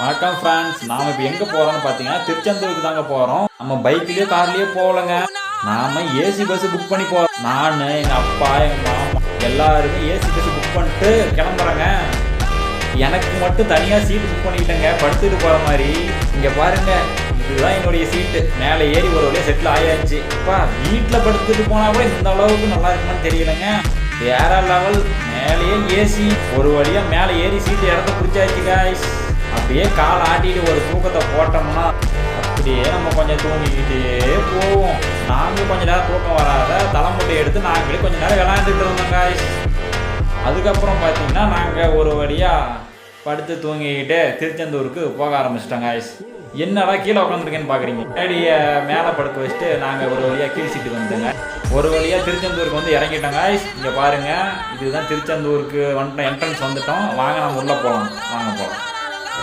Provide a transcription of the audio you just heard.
வணக்கம் ஃப்ரெண்ட்ஸ் நாம இப்போ எங்கே போகிறோம்னு பார்த்தீங்கன்னா திருச்செந்தூருக்கு தாங்க போகிறோம் நம்ம பைக்லேயோ கார்லேயோ போகலங்க. நாம ஏசி பஸ் புக் பண்ணி போகிறோம் நான் எங்கள் அப்பா எங்கள் மாமா எல்லாருமே ஏசி பஸ் புக் பண்ணிட்டு கிளம்புறேங்க. எனக்கு மட்டும் தனியாக சீட் புக் பண்ணிக்கிட்டேங்க. படுத்துட்டு போகிற மாதிரி. இங்கே பாருங்க இதுதான் என்னுடைய சீட்டு மேலே ஏறி ஒரு வழியாக செட்டில் ஆயாச்சு. அப்பா வீட்டில் படுத்துட்டு போனால் கூட இந்த அளவுக்கு நல்லா இருக்குமான்னு தெரியலங்க. வேற லெவல் மேலேயே ஏசி ஒரு வழியாக மேலே ஏறி சீட்டு இடத்த பிடிச்சாச்சு காய்ஸ் அப்படியே கால் ஆட்டிட்டு ஒரு தூக்கத்தை போட்டோம்னா அப்படியே நம்ம கொஞ்சம் தூங்கிக்கிட்டே போவோம். நாங்களும் கொஞ்ச நேரம் தூக்கம் வராத தலைமுட்டை எடுத்து நாங்களே கொஞ்ச நேரம் விளையாண்டுட்டு இருந்தோம் காய்ஸ் அதுக்கப்புறம் பார்த்தீங்கன்னா நாங்கள் ஒரு வழியாக படுத்து தூங்கிக்கிட்டு திருச்செந்தூருக்கு போக ஆரம்பிச்சிட்டோம் காய்ஸ் என்னடா கீழே உட்காந்துருக்கேன்னு பார்க்குறீங்க முன்னாடியே மேலே படுக்க வச்சுட்டு நாங்கள் ஒரு வழியாக கீழ்ச்சிட்டு வந்துங்க வந்துட்டோங்க. ஒரு வழியாக திருச்செந்தூருக்கு வந்து இறங்கிட்டோம் காய்ஸ் இங்கே பாருங்கள் இதுதான் திருச்செந்தூருக்கு வந்துட்டோம் என்ட்ரன்ஸ் வந்துட்டோம். வாங்க நம்ம உள்ளே போகலாம் வாங்க போகலாம்